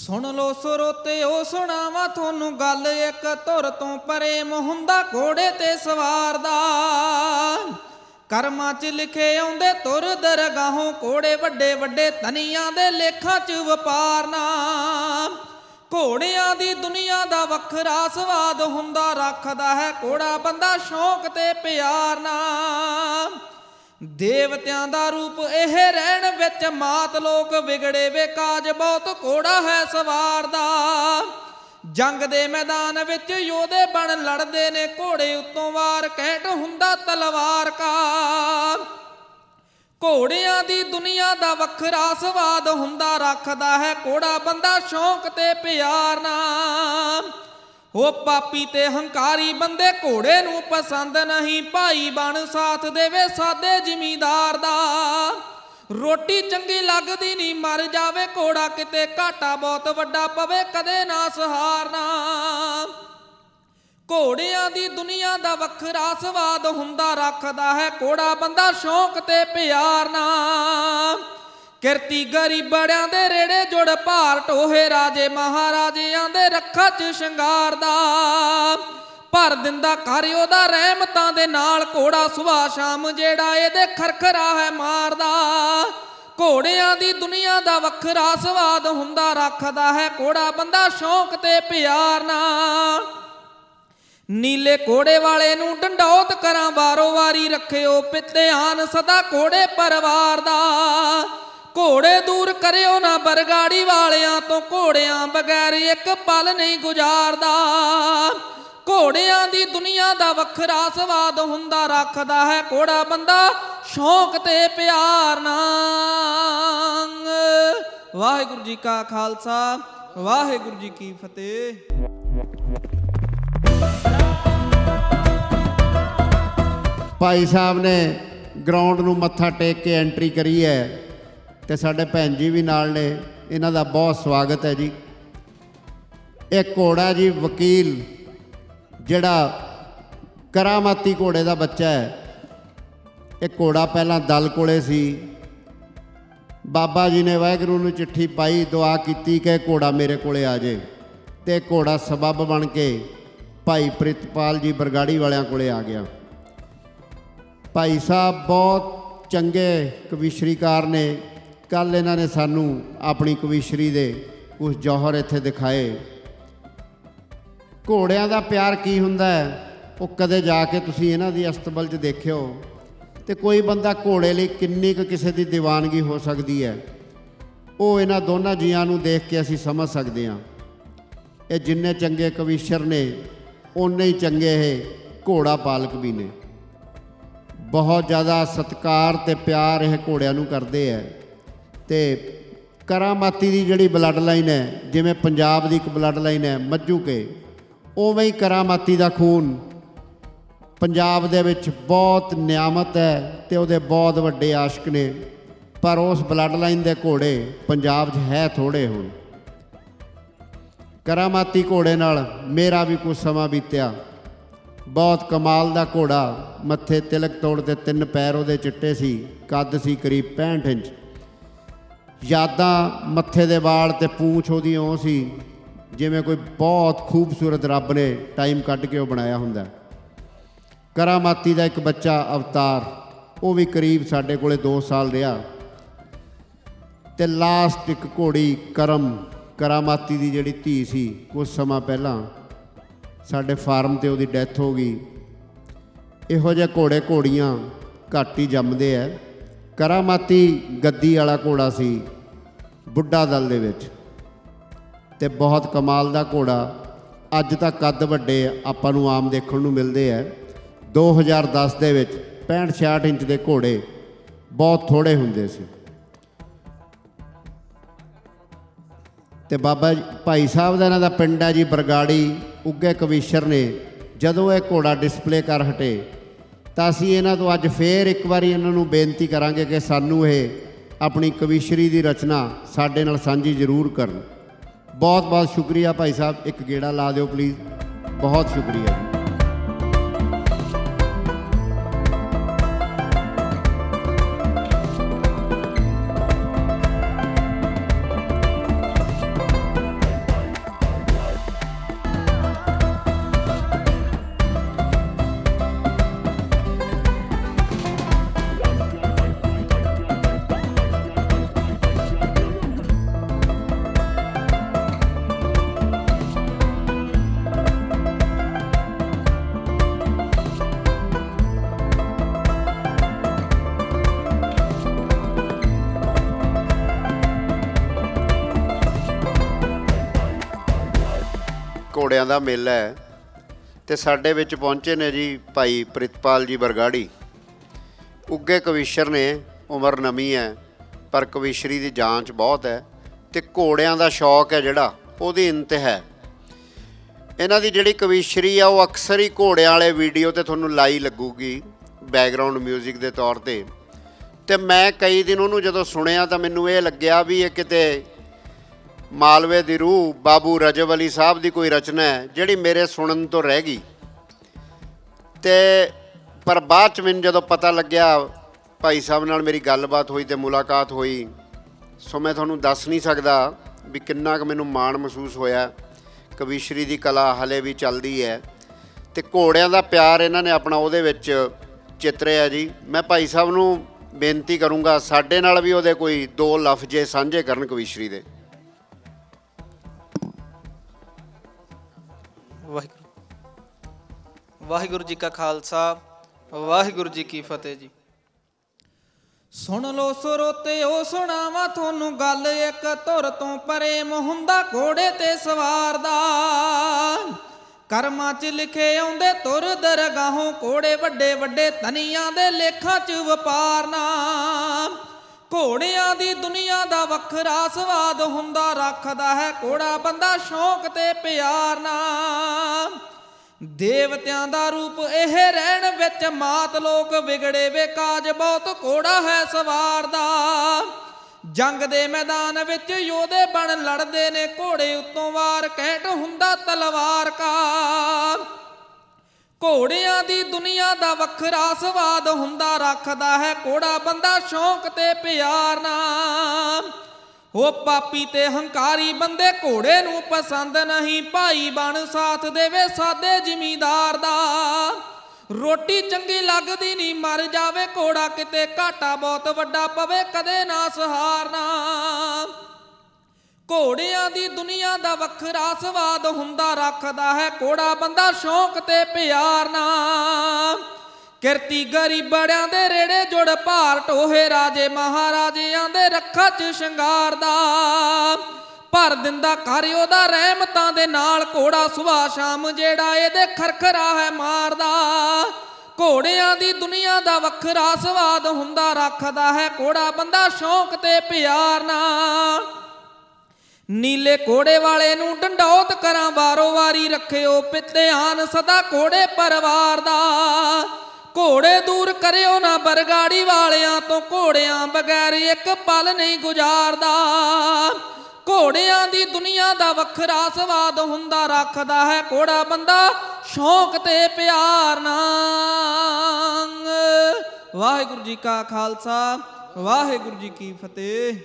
ਸੁਣ ਲੋ ਸਰੋਤਿਓ ਸੁਣਾਵਾ ਤੁਹਾਨੂੰ ਗੱਲ। ਇੱਕ ਧੁਰ ਤੋਂ ਪ੍ਰੇਮ ਹੁੰਦਾ ਘੋੜੇ ਤੇ ਸਵਾਰ ਦਾ। ਕਰਮਾਂ 'ਚ ਲਿਖੇ ਆਉਂਦੇ ਤੁਰ ਦਰਗਾਹੋਂ ਘੋੜੇ ਵੱਡੇ ਵੱਡੇ ਤਨੀਆਂ ਦੇ ਲੇਖਾਂ 'ਚ ਵਪਾਰ ਨਾ। ਘੋੜਿਆਂ ਦੀ ਦੁਨੀਆ ਦਾ ਵੱਖਰਾ ਸਵਾਦ ਹੁੰਦਾ, ਰੱਖਦਾ ਹੈ ਘੋੜਾ ਬੰਦਾ ਸ਼ੌਂਕ ਤੇ ਪਿਆਰ ਨਾਲ ਦੇਵਤਿਆਂ ਦਾ ਰੂਪ ਇਹ ਰਹਿਣ ਵਿੱਚ ਮਾਤ ਲੋਕ ਵਿਗੜੇ ਵੇ, ਕਾਜ ਬਹੁਤ ਘੋੜਾ ਹੈ ਸਵਾਰ ਦਾ। ਜੰਗ ਦੇ ਮੈਦਾਨ ਵਿੱਚ ਯੋਧੇ ਬਣ ਲੜਦੇ ਨੇ, ਘੋੜੇ ਉੱਤੋਂ ਵਾਰ ਕਹਿਟ ਹੁੰਦਾ ਤਲਵਾਰ ਕਾ। ਘੋੜਿਆਂ ਦੀ ਦੁਨੀਆ ਦਾ ਵੱਖਰਾ ਸਵਾਦ ਹੁੰਦਾ, ਰੱਖਦਾ ਹੈ ਘੋੜਾ ਬੰਦਾ ਸ਼ੌਂਕ ਤੇ ਪਿਆਰ ਨਾਲ। ਉਹ ਪਾਪੀ ਤੇ ਹੰਕਾਰੀ ਬੰਦੇ ਘੋੜੇ ਨੂੰ ਪਸੰਦ ਨਹੀਂ। ਭਾਈ ਬਣ ਸਾਥ ਦੇਵੇ ਸਾਦੇ ਜ਼ਿਮੀਦਾਰ ਦਾ। ਰੋਟੀ ਚੰਗੀ ਲੱਗਦੀ ਨਹੀਂ, ਮਰ ਜਾਵੇ ਘੋੜਾ ਕਿਤੇ। ਘਾਟਾ ਬਹੁਤ ਵੱਡਾ ਪਵੇ, ਕਦੇ ਨਾ ਸਹਾਰਨਾ। ਘੋੜਿਆਂ ਦੀ ਦੁਨੀਆ ਦਾ ਵੱਖਰਾ ਸਵਾਦ ਹੁੰਦਾ, ਰੱਖਦਾ ਹੈ ਘੋੜਾ ਬੰਦਾ ਸ਼ੌਂਕ ਤੇ ਪਿਆਰ ਨਾਲ ਕਿਰਤੀ ਗਰੀਬੜਿਆਂ ਦੇ ਰੇੜੇ ਜੁੜ ਭਾਰ ਟੋਹੇ ਰਾਜੇ ਮਹਾਰਾਜਿਆਂ ਦੇ ਰੱਖਾ ਚ ਸ਼ਿੰਗਾਰ ਦਾ। ਭਰ ਦਿੰਦਾ ਘਰ ਉਹਦਾ ਰਹਿਮਤਾਂ ਦੇ ਨਾਲ, ਘੋੜਾ ਸੁਬਾ ਸ਼ਾਮ ਜਿਹੜਾ ਇਹਦੇ ਖਰਖਰਾ ਹੈ ਮਾਰਦਾ। ਘੋੜਿਆਂ ਦੀ ਦੁਨੀਆ ਦਾ ਵੱਖਰਾ ਸਵਾਦ ਹੁੰਦਾ, ਰੱਖਦਾ ਹੈ ਘੋੜਾ ਬੰਦਾ ਸ਼ੌਂਕ ਤੇ ਪਿਆਰ ਨਾਲ। ਨੀਲੇ ਘੋੜੇ ਵਾਲੇ ਨੂੰ ਡੰਡੌਤ ਕਰਾਂ, ਵਾਰੋ ਵਾਰੀ ਰੱਖਿਓ ਪਿੱਤਿਆਨ ਸਦਾ ਘੋੜੇ ਪਰਵਾਰ ਦਾ। ਘੋੜੇ ਦੂਰ ਕਰਿਓ ਨਾ ਬਰਗਾੜੀ ਵਾਲਿਆਂ ਤੋਂ, ਘੋੜਿਆਂ ਬਗੈਰ ਇੱਕ ਪਲ ਨਹੀਂ ਗੁਜ਼ਾਰਦਾ। ਘੋੜਿਆਂ ਦੀ ਦੁਨੀਆ ਦਾ ਵੱਖਰਾ ਸਵਾਦ ਹੁੰਦਾ, ਰੱਖਦਾ ਹੈ ਘੋੜਾ ਬੰਦਾ ਸ਼ੌਂਕ ਤੇ ਪਿਆਰ ਨਾਲ ਵਾਹਿਗੁਰੂ ਜੀ ਕਾ ਖਾਲਸਾ, ਵਾਹਿਗੁਰੂ ਜੀ ਕੀ ਫਤਿਹ। ਭਾਈ ਸਾਹਿਬ ਨੇ ਗਰਾਊਂਡ ਨੂੰ ਮੱਥਾ ਟੇਕ ਕੇ ਐਂਟਰੀ ਕਰੀ ਹੈ। ਤੇ ਸਾਡੇ ਭੈਣ ਜੀ ਵੀ ਨਾਲ ਨੇ। ਇਹਨਾਂ ਦਾ ਬਹੁਤ ਸਵਾਗਤ ਹੈ ਜੀ। ਇਹ ਘੋੜਾ ਜੀ ਵਕੀਲ, ਜਿਹੜਾ ਕਰਾਮਾਤੀ ਘੋੜੇ ਦਾ ਬੱਚਾ ਹੈ। ਇਹ ਘੋੜਾ ਪਹਿਲਾਂ ਦਲ ਕੋਲੇ ਸੀ। ਬਾਬਾ ਜੀ ਨੇ ਵਾਹਿਗੁਰੂ ਨੂੰ ਚਿੱਠੀ ਪਾਈ, ਦੁਆ ਕੀਤੀ ਕਿ ਘੋੜਾ ਮੇਰੇ ਕੋਲੇ ਆ ਜੇ ਤੇ ਘੋੜਾ ਸਬੱਬ ਬਣ ਕੇ ਭਾਈ ਪ੍ਰਿਤਪਾਲ ਜੀ ਬਰਗਾੜੀ ਵਾਲਿਆਂ ਕੋਲੇ ਆ ਗਿਆ। ਭਾਈ ਸਾਹਿਬ ਬਹੁਤ ਚੰਗੇ ਕਵੀਸ਼ਰੀਕਾਰ ਨੇ। ਕੱਲ ਇਹਨਾਂ ਨੇ ਸਾਨੂੰ ਆਪਣੀ ਕਵੀਸ਼ਰੀ ਦੇ ਕੁਝ ਜੌਹਰ ਇੱਥੇ ਦਿਖਾਏ। ਘੋੜਿਆਂ ਦਾ ਪਿਆਰ ਕੀ ਹੁੰਦਾ ਹੈ? ਉਹ ਕਦੇ ਜਾ ਕੇ ਤੁਸੀਂ ਇਹਨਾਂ ਦੀ ਅਸਤਬਲ 'ਚ ਦੇਖਿਓ ਤੇ ਕੋਈ ਬੰਦਾ ਘੋੜੇ ਲਈ ਕਿੰਨੀ ਕੁ ਕਿਸੇ ਦੀ ਦੀਵਾਨਗੀ ਹੋ ਸਕਦੀ ਹੈ, ਉਹ ਇਹਨਾਂ ਦੋਨਾਂ ਜੀਆਂ ਨੂੰ ਦੇਖ ਕੇ ਅਸੀਂ ਸਮਝ ਸਕਦੇ ਹਾਂ। ਇਹ ਜਿੰਨੇ ਚੰਗੇ ਕਵੀਸ਼ਰ ਨੇ ਉਨੇ ਹੀ ਚੰਗੇ ਇਹ ਘੋੜਾ ਪਾਲਕ ਵੀ ਨੇ। ਬਹੁਤ ਜ਼ਿਆਦਾ ਸਤਿਕਾਰ ਤੇ ਪਿਆਰ ਇਹ ਘੋੜਿਆਂ ਨੂੰ ਕਰਦੇ ਹੈ। ਤੇ ਕਰਾਮਾਤੀ ਦੀ ਜਿਹੜੀ ਬਲੱਡ ਲਾਈਨ ਹੈ, ਜਿਵੇਂ ਪੰਜਾਬ ਦੀ ਇੱਕ ਬਲੱਡ ਲਾਈਨ ਹੈ ਮੱਜੂ ਕੇ, ਉਵੇਂ ਹੀ ਕਰਾਮਾਤੀ ਦਾ ਖੂਨ ਪੰਜਾਬ ਦੇ ਵਿੱਚ ਬਹੁਤ ਨਿਆਮਤ ਹੈ ਤੇ ਉਹਦੇ ਬਹੁਤ ਵੱਡੇ ਆਸ਼ਕ ਨੇ, ਪਰ ਉਸ ਬਲੱਡ ਲਾਈਨ ਦੇ ਘੋੜੇ ਪੰਜਾਬ 'ਚ ਹੈ ਥੋੜੇ ਹੁਣ। ਕਰਾਮਾਤੀ ਘੋੜੇ ਨਾਲ ਮੇਰਾ ਵੀ ਕੁਝ ਸਮਾਂ ਬੀਤਿਆ। ਬਹੁਤ ਕਮਾਲ ਦਾ ਘੋੜਾ, ਮੱਥੇ ਤਿਲਕ ਤੋੜ ਤੇ ਤਿੰਨ ਪੈਰ ਉਹਦੇ ਚਿੱਟੇ ਸੀ, ਕੱਦ ਸੀ ਕਰੀਬ 65 ਇੰਚ। ਯਾਦਾਂ ਮੱਥੇ ਦੇ ਵਾਲ ਤੇ ਪੂੰਛ ਉਹਦੀ ਉਹ ਸੀ, ਜਿਵੇਂ ਕੋਈ ਬਹੁਤ ਖੂਬਸੂਰਤ ਰੱਬ ਨੇ ਟਾਈਮ ਕੱਢ ਕੇ ਉਹ ਬਣਾਇਆ ਹੁੰਦਾ। ਕਰਾਮਾਤੀ ਦਾ ਇੱਕ ਬੱਚਾ ਅਵਤਾਰ, ਉਹ ਵੀ ਕਰੀਬ ਸਾਡੇ ਕੋਲੇ 2 ਸਾਲ ਰਿਹਾ। ਤੇ ਲਾਸਟ ਇੱਕ ਘੋੜੀ ਕਰਮ, ਕਰਾਮਾਤੀ ਦੀ ਜਿਹੜੀ ਧੀ ਸੀ ਕੁਝ ਸਮਾਂ ਪਹਿਲਾਂ ਸਾਡੇ ਫਾਰਮ ਤੇ ਉਹਦੀ ਡੈਥ ਹੋ ਗਈ। ਇਹੋ ਜਿਹੇ ਘੋੜੇ ਘੋੜੀਆਂ ਘੱਟ ਹੀ ਜੰਮਦੇ ਐ ਕਰਾਮਾਤੀ ਗੱਦੀ ਵਾਲਾ ਘੋੜਾ ਸੀ, ਬੁੱਢਾ ਦਲ ਦੇ ਵਿੱਚ। ਤੇ ਬਹੁਤ ਕਮਾਲ ਦਾ ਘੋੜਾ, ਅੱਜ ਤੱਕ ਕੱਦ ਵੱਡੇ ਆਪਾਂ ਨੂੰ ਆਮ ਦੇਖਣ ਨੂੰ ਮਿਲਦੇ ਐ 2010 ਦੇ ਵਿੱਚ 65 66 ਇੰਚ ਦੇ ਘੋੜੇ ਬਹੁਤ ਥੋੜੇ ਹੁੰਦੇ ਸੀ। ਤੇ ਬਾਬਾ ਜੀ, ਭਾਈ ਸਾਹਿਬ ਦਾ ਇਹਨਾਂ ਦਾ ਪਿੰਡ ਹੈ ਜੀ, ਬਰਗਾੜੀ, ਉੱਗੇ ਕਵੀਸ਼ਰ ਨੇ, ਜਦੋਂ ਇਹ ਘੋੜਾ ਡਿਸਪਲੇ ਕਰ ਹਟੇ ਤਾਂ ਅਸੀਂ ਇਹਨਾਂ ਤੋਂ ਅੱਜ ਫੇਰ ਇੱਕ ਵਾਰੀ ਇਹਨਾਂ ਨੂੰ ਬੇਨਤੀ ਕਰਾਂਗੇ ਕਿ ਸਾਨੂੰ ਇਹ ਆਪਣੀ ਕਵੀਸ਼ਰੀ ਦੀ ਰਚਨਾ ਸਾਡੇ ਨਾਲ ਸਾਂਝੀ ਜ਼ਰੂਰ ਕਰਨ। ਬਹੁਤ ਬਹੁਤ ਸ਼ੁਕਰੀਆ ਭਾਈ ਸਾਹਿਬ, ਇੱਕ ਗੇੜਾ ਲਾ ਦਿਓ ਪਲੀਜ਼ ਬਹੁਤ ਸ਼ੁਕਰੀਆ ਜੀ। ਘੋੜਿਆਂ ਦਾ ਮੇਲਾ ਹੈ। ਤੇ ਸਾਡੇ ਵਿੱਚ ਪਹੁੰਚੇ ਨੇ ਜੀ ਭਾਈ ਪ੍ਰਿਤਪਾਲ ਜੀ ਬਰਗਾੜੀ। ਉੱਗੇ ਕਵੀਸ਼ਰ ਨੇ, ਉਮਰ ਨਵੀਂ ਹੈ, ਪਰ ਕਵੀਸ਼ਰੀ ਦੀ ਜਾਂਚ ਬਹੁਤ ਹੈ। ਤੇ ਘੋੜਿਆਂ ਦਾ ਸ਼ੌਕ ਹੈ ਜਿਹੜਾ, ਉਹਦੀ ਇੰਤਹਾ ਹੈ। ਇਹਨਾਂ ਦੀ ਜਿਹੜੀ ਕਵੀਸ਼ਰੀ ਆ, ਉਹ ਅਕਸਰ ਹੀ ਘੋੜਿਆਂ ਵਾਲੇ ਵੀਡੀਓ ਤੇ ਤੁਹਾਨੂੰ ਲਾਈ ਲੱਗੂਗੀ ਬੈਕਗ੍ਰਾਉਂਡ 뮤직 ਦੇ ਤੌਰ ਤੇ। ਤੇ ਮੈਂ ਕਈ ਦਿਨ ਉਹਨੂੰ ਜਦੋਂ ਸੁਣਿਆ ਤਾਂ ਮੈਨੂੰ ਇਹ ਲੱਗਿਆ ਵੀ ਇਹ ਕਿਤੇ ਮਾਲਵੇ ਦੀ ਰੂਹ ਬਾਬੂ ਰਜਬ ਅਲੀ ਸਾਹਿਬ ਦੀ ਕੋਈ ਰਚਨਾ ਹੈ, ਜਿਹੜੀ ਮੇਰੇ ਸੁਣਨ ਤੋਂ ਰਹਿ ਗਈ। ਤੇ ਪਰ ਬਾਅਦ ਚ ਮੈਨੂੰ ਜਦੋਂ ਪਤਾ ਲੱਗਿਆ, ਭਾਈ ਸਾਹਿਬ ਨਾਲ ਮੇਰੀ ਗੱਲਬਾਤ ਹੋਈ ਤੇ ਮੁਲਾਕਾਤ ਹੋਈ, ਸੋ ਮੈਂ ਤੁਹਾਨੂੰ ਦੱਸ ਨਹੀਂ ਸਕਦਾ ਵੀ ਕਿੰਨਾ ਕੁ ਮੈਨੂੰ ਮਾਣ ਮਹਿਸੂਸ ਹੋਇਆ। ਕਵੀਸ਼ਰੀ ਦੀ ਕਲਾ ਹਲੇ ਵੀ ਚੱਲਦੀ ਹੈ। ਤੇ ਘੋੜਿਆਂ ਦਾ ਪਿਆਰ ਇਹਨਾਂ ਨੇ ਆਪਣਾ ਉਹਦੇ ਵਿੱਚ ਚਿੱਤਰਿਆ ਜੀ। ਮੈਂ ਭਾਈ ਸਾਹਿਬ ਨੂੰ ਬੇਨਤੀ ਕਰੂੰਗਾ, ਸਾਡੇ ਨਾਲ ਵੀ ਉਹਦੇ ਕੋਈ ਦੋ ਲਫ਼ਜ਼ੇ ਸਾਂਝੇ ਕਰਨ ਕਵੀਸ਼ਰੀ ਦੇ। ਵਾਹਿਗੁਰੂ। ਵਾਹਿਗੁਰੂ ਜੀ ਕਾ ਖਾਲਸਾ, ਵਾਹਿਗੁਰੂ ਜੀ ਕੀ ਫਤਿਹ ਜੀ। ਸੁਣ ਲੋ ਸਰੋਤਿਓ, ਸੁਣਾਵਾ ਤੁਹਾਨੂੰ ਗੱਲ ਇੱਕ, ਧੁਰ ਤੋਂ ਪ੍ਰੇਮ ਹੁੰਦਾ ਘੋੜੇ ਤੇ ਸਵਾਰ ਦਾ। ਕਰਮਾਂ 'ਚ ਲਿਖੇ ਆਉਂਦੇ ਤੁਰ ਦਰਗਾਹੋਂ ਘੋੜੇ ਵੱਡੇ ਵੱਡੇ ਤਨੀਆਂ ਦੇ ਲੇਖਾਂ 'ਚ ਵਪਾਰ ਨਾ। ਘੋੜਿਆਂ ਦੀ ਦੁਨੀਆ ਦਾ ਵੱਖਰਾ ਸਵਾਦ ਹੁੰਦਾ ਰੱਖਦਾ ਹੈ। ਘੋੜਾ ਬੰਦਾ ਸ਼ੌਂਕ ਤੇ ਪਿਆਰ ਨਾਲ। ਦੇਵਤਿਆਂ ਦਾ ਰੂਪ ਇਹ ਰਹਿਣ ਵਿੱਚ ਮਾਤ ਲੋਕ ਵਿਗੜੇ ਵੇ। ਕਾਜ ਬਹੁਤ ਕੋੜਾ ਹੈ ਸਵਾਰ ਦਾ। ਜੰਗ ਦੇ ਮੈਦਾਨ ਵਿੱਚ ਯੋਧੇ ਬਣ ਲੜਦੇ ਨੇ। ਘੋੜੇ ਉੱਤੋਂ ਵਾਰ ਕਹਿਟ ਹੁੰਦਾ ਤਲਵਾਰ ਕਾ। ਘੋੜਿਆਂ ਦੀ ਦੁਨੀਆ ਦਾ ਵੱਖਰਾ ਸਵਾਦ ਹੁੰਦਾ ਰੱਖਦਾ ਹੈ। ਘੋੜਾ ਬੰਦਾ ਸ਼ੌਂਕ ਤੇ ਪਿਆਰ ਨਾ ਉਹ ਪਾਪੀ ਤੇ ਹੰਕਾਰੀ ਬੰਦੇ ਘੋੜੇ ਨੂੰ ਪਸੰਦ ਨਹੀਂ। ਭਾਈ ਬਣ ਸਾਥ ਦੇਵੇ ਸਾਦੇ ਜ਼ਿਮੀਦਾਰ ਦਾ। ਰੋਟੀ ਚੰਗੀ ਲੱਗਦੀ ਨਹੀਂ, ਮਰ ਜਾਵੇ ਘੋੜਾ ਕਿਤੇ। ਘਾਟਾ ਬਹੁਤ ਵੱਡਾ ਪਵੇ, ਕਦੇ ਨਾ ਸਹਾਰਨਾ। ਘੋੜਿਆਂ ਦੀ ਦੁਨੀਆ ਦਾ ਵੱਖਰਾ ਸਵਾਦ ਹੁੰਦਾ ਰੱਖਦਾ ਹੈ। ਘੋੜਾ ਬੰਦਾ ਸ਼ੌਂਕ ਤੇ ਪਿਆਰ ਨਾ ਕਿਰਤੀ ਗਰੀਬੜਿਆਂ ਦੇ ਰੇੜੇ ਜੁੜ ਭਾਰ ਟੋਹੇ ਰਾਜੇ ਮਹਾਰਾਜਿਆਂ ਦੇ ਰੱਖਾਂ 'ਚ ਸ਼ਿੰਗਾਰ ਦਾ। ਭਰ ਦਿੰਦਾ ਘਰ ਉਹਦਾ ਰਹਿਮਤਾਂ ਦੇ ਨਾਲ। ਘੋੜਾ ਸੁਬਾ ਸ਼ਾਮ ਜਿਹੜਾ ਇਹਦੇ ਖਰਖਰਾ ਹੈ ਮਾਰਦਾ। ਘੋੜਿਆਂ ਦੀ ਦੁਨੀਆ ਦਾ ਵੱਖਰਾ ਸਵਾਦ ਹੁੰਦਾ ਰੱਖਦਾ ਹੈ। ਘੋੜਾ ਬੰਦਾ ਸ਼ੌਂਕ ਤੇ ਪਿਆਰ ਨਾਲ। ਨੀਲੇ ਕੋੜੇ ਵਾਲੇ ਨੂੰ ਡੰਡੌਤ ਕਰਾਂ, ਵਾਰੋ ਵਾਰੀ ਰੱਖਿਓ ਪਿੱਤਿਆਨ ਸਦਾ ਕੋੜੇ ਪਰਿਵਾਰ ਦਾ। ਘੋੜੇ ਦੂਰ ਕਰਿਓ ਨਾ ਬਰਗਾੜੀ ਵਾਲਿਆਂ ਤੋਂ, ਘੋੜਿਆਂ ਬਗੈਰ ਇੱਕ ਪਲ ਨਹੀਂ ਗੁਜ਼ਾਰਦਾ। ਘੋੜਿਆਂ ਦੀ ਦੁਨੀਆ ਦਾ ਵੱਖਰਾ ਸਵਾਦ ਹੁੰਦਾ, ਰੱਖਦਾ ਹੈ ਘੋੜਾ ਬੰਦਾ ਸ਼ੌਂਕ ਤੇ ਪਿਆਰ ਨਾਲ। ਵਾਹਿਗੁਰੂ ਜੀ ਕਾ ਖਾਲਸਾ, ਵਾਹਿਗੁਰੂ ਜੀ ਕੀ ਫਤਿਹ।